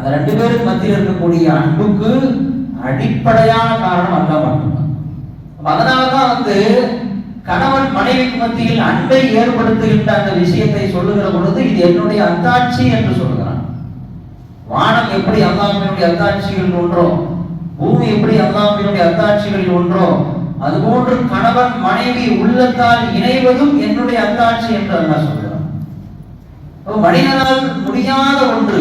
அந்த ரெண்டு பேருக்கு மத்தியில் இருக்கக்கூடிய அன்புக்கு அடிப்படையான காரணம் அல்ல மட்டும்தான் அதனாலதான் வந்து கணவன் மனைவிக்கு மத்தியில் அன்பை ஏற்படுத்துகின்ற அந்த விஷயத்தை சொல்லுகிற பொழுது இது என்னுடைய அத்தாட்சி என்று சொல்லுகிறான். வானம் எப்படி அல்லாஹினுடைய அத்தாட்சிகள் ஒன்றோ பூமி எப்படி அல்லாஹினுடைய அத்தாட்சிகளில் ஒன்றோ அதுபோன்று கணவன் மனைவி உள்ளத்தால் இணைவதும் என்னுடைய அத்தாட்சி என்று அல்லாஹ் சொல்கிறான் மனிதனால் முடியாத ஒன்று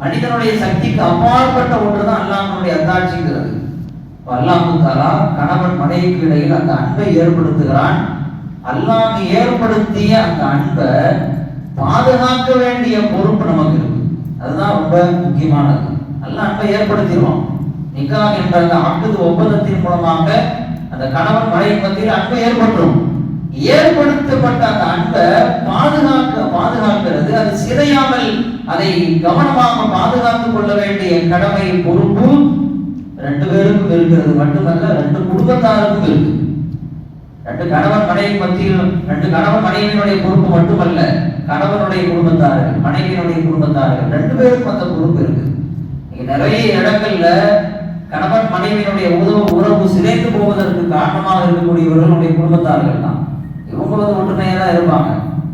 மனிதனுடைய சக்திக்கு அப்பாற்பட்ட ஒன்று தான் அல்லாஹனுடைய அத்தாட்சிங்கிறது அல்லாஹு தாலா கணவன் மனைவிக்கு இடையில் அந்த அன்பை ஏற்படுத்துகிறான். அல்லாஹ் ஏற்படுத்திய அந்த அன்பை பாதுகாக்க வேண்டிய பொறுப்பு நமக்கு இருக்கு. அதுதான் ரொம்ப முக்கியமானது. அல்ல அன்பை ஏற்படுத்திடுவான். நிக்காக என்ற அந்த ஆக்குது ஒப்பந்தத்தின் மூலமாக அந்த கணவன் மனைவி மத்தியில் அன்பை ஏற்பட்டுரும் ஏற்படுத்தப்பட்ட அந்த அன்பை பாதுகாக்க பாதுகாக்கிறது. அது சிதையாமல் அதை கவனமாக பாதுகாத்துக் கொள்ள வேண்டிய கடமை பொறுப்பு ரெண்டு பேருக்கும் இருக்கிறது. மட்டுமல்ல ரெண்டு குடும்பத்தாருக்கும் இருக்கு ரெண்டு கணவன் மனைவி மத்தியில் ரெண்டு கணவன் மனைவியினுடைய பொறுப்பு மட்டுமல்ல கணவனுடைய குடும்பத்தார்கள் மனைவியினுடைய குடும்பத்தார்கள். ரெண்டு பேருக்கும் அந்த பொறுப்பு இருக்கு நிறைய இடங்கள்ல கணவன் மனைவியினுடைய உதவு உறவு சிதைந்து போவதற்கு காரணமாக இருக்கக்கூடியவர்களுடைய குடும்பத்தார்கள் தான் இவங்க ஒற்றுமையாக தான் இருப்பாங்க.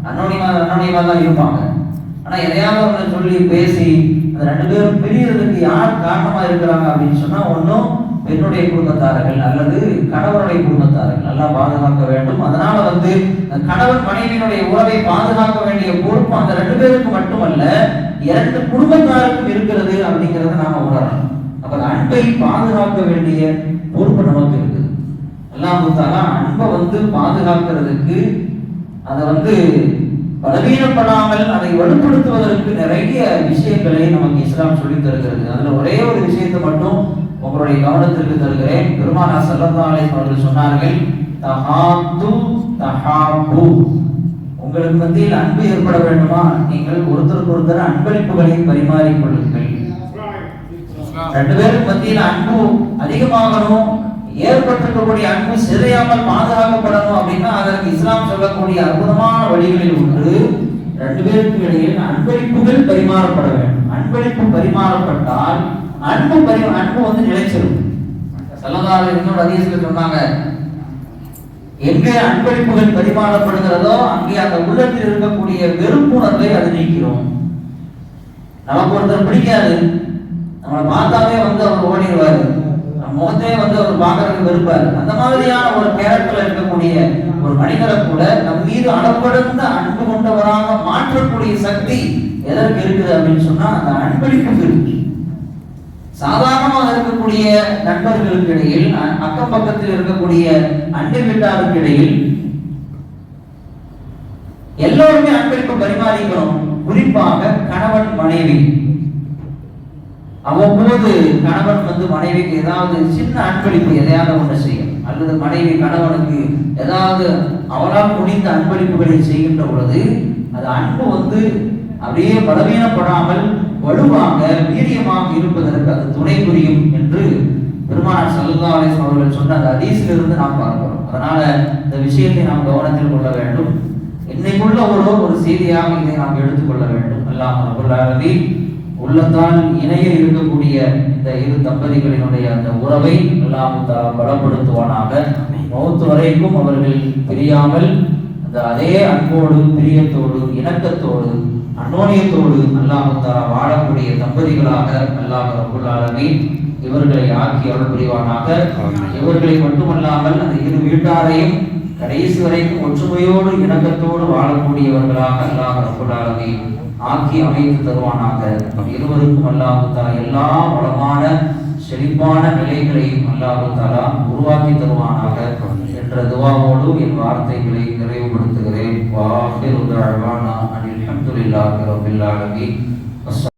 அன்னோனியமாக அன்னோனியமாக தான் இருப்பாங்க. ஆனால் எதையாவது ஒன்று சொல்லி பேசி அந்த ரெண்டு பேரும் பிரியறதுக்கு யார் காரணமாக இருக்கிறாங்க அப்படின்னு சொன்னால் ஒன்றும் பெண்ணுடைய குடும்பத்தார்கள் அல்லது கணவனுடைய குடும்பத்தார்கள் நல்லா பாதுகாக்க வேண்டும். அதனால வந்து கணவன் மனைவியினுடைய உறவை பாதுகாக்க வேண்டிய பொறுப்பு அந்த ரெண்டு பேருக்கு மட்டுமல்ல இரண்டு குடும்பத்தாருக்கும் இருக்கிறது அப்படிங்கிறத நாம உணரணும். அப்ப அன்பை பாதுகாக்க வேண்டிய பொறுப்பு நமக்கு இருக்குது. எல்லாம் அன்பை வந்து பாதுகாக்கிறதுக்கு அதை வந்து பலவீனப்படாமல் அதை வலுப்படுத்துவதற்கு நிறைய விஷயங்களை நமக்கு இஸ்லாம் சொல்லி தருகிறது. அதுல ஒரே ஒரு விஷயத்தை மட்டும் உங்களுடைய கவனத்திற்கு தருகிறேன். பெருமானா சல்லல்லாஹு அவர்கள் சொன்னார்கள் தஹாத்து தஹாபு. உங்களுக்கு மத்தியில் அன்பு ஏற்பட வேண்டுமா? நீங்கள் ஒருத்தருக்கு ஒருத்தர் அன்பளிப்புகளை பரிமாறிக் கொள்ளுங்கள். ரெண்டு பேருக்கு மத்தியில் அன்பு அதிகமாகணும். ஏற்பட்டிருக்கக்கூடிய அன்பு சிதையாமல் பாதுகாக்கப்படணும் அப்படின்னா அதற்கு இஸ்லாம் சொல்லக்கூடிய அற்புதமான வழிகளில் ஒன்று ரெண்டு பேருக்கு இடையில் அன்பளிப்புகள் பரிமாறப்பட வேண்டும். அன்பளிப்பு பரிமாறப்பட்டால் அன்பு பரி அன்பு வந்து நிலைச்சிடும் செல்லதார இன்னொரு அதிகத்தில் சொன்னாங்க எங்கே அன்பளிப்புகள் பரிமாறப்படுகிறதோ அங்கே அந்த உள்ளத்தில் இருக்கக்கூடிய வெறுப்புணர்வை அது நீக்கிறோம் நமக்கு ஒருத்தர் பிடிக்காது. நம்மளை பார்த்தாவே வந்து அவர் ஓடிடுவாரு. முகத்தையே வந்து அவர் பார்க்கறதுக்கு வெறுப்பாரு அந்த மாதிரியான ஒரு கேரக்டர்ல இருக்கக்கூடிய ஒரு மனிதரை கூட நம் மீது அளப்படுத்த அன்பு கொண்டவராக மாற்றக்கூடிய சக்தி எதற்கு இருக்குது அப்படின்னு சொன்னா அந்த அன்பளிப்பு இருக்கு. சாதாரணமாக இருக்கக்கூடிய நண்பர்களுக்கு இடையில் அக்கம் பக்கத்தில் இருக்கக்கூடிய அண்டை வீட்டாருக்கு இடையில் எல்லோருமே அன்பளிப்பு பரிமாறிக்கிறோம். குறிப்பாக கணவன் மனைவி. அவ்வப்போது கணவன் வந்து மனைவிக்கு ஏதாவது சின்ன அன்பளிப்பு எதையாவது ஒன்று செய்யும். அல்லது மனைவி கணவனுக்கு ஏதாவது அவரால் முடிந்த அன்பளிப்புகளை செய்கின்ற பொழுது அது அன்பு வந்து அப்படியே பலவீனப்படாமல் வலுவாக வீரியமாக இருப்பதற்கு அது துணை புரியும் என்று பெருமானார் சல்லா அலிஸ் அவர்கள் சொன்ன அந்த அதிசிலிருந்து நாம் பார்க்கிறோம். அதனால இந்த விஷயத்தை நாம் கவனத்தில் கொள்ள வேண்டும். இன்னைக்குள்ள ஒரு ஒரு செய்தியாக இதை நாம் எடுத்துக்கொள்ள வேண்டும். அல்லாமல் உள்ளத்தால் இணைய இருக்கக்கூடிய இந்த இரு தம்பதிகளினுடைய அந்த உறவை எல்லாம் பலப்படுத்துவானாக. மௌத்து வரைக்கும் அவர்கள் பிரியாமல் அந்த அதே அன்போடு பிரியத்தோடு இணக்கத்தோடு அன்னோனியத்தோடு அல்லாஹுத்தா வாழக்கூடிய தம்பதிகளாக அல்லாஹ் ரபுல்லாலமே இவர்களை ஆக்கி அருள் புரிவானாக. இவர்களை மட்டுமல்லாமல் அந்த இரு வீட்டாரையும் கடைசி வரைக்கும் ஒற்றுமையோடு இணக்கத்தோடு வாழக்கூடியவர்களாக அல்லாஹ் ரபுல்லாலமே ஆக்கி அமைத்து தருவானாக. இருவருக்கும் அல்லாஹு எல்லா வளமான செழிப்பான நிலைகளையும் அல்லாஹுத்தாலா உருவாக்கி தருவானாக என்ற துவாவோடு என் வார்த்தைகளை நிறைவுபடுத்துகிறேன். வாஹிரு அனில் ஹம்துலில்லாஹி ரப்பில் ஆலமீன்.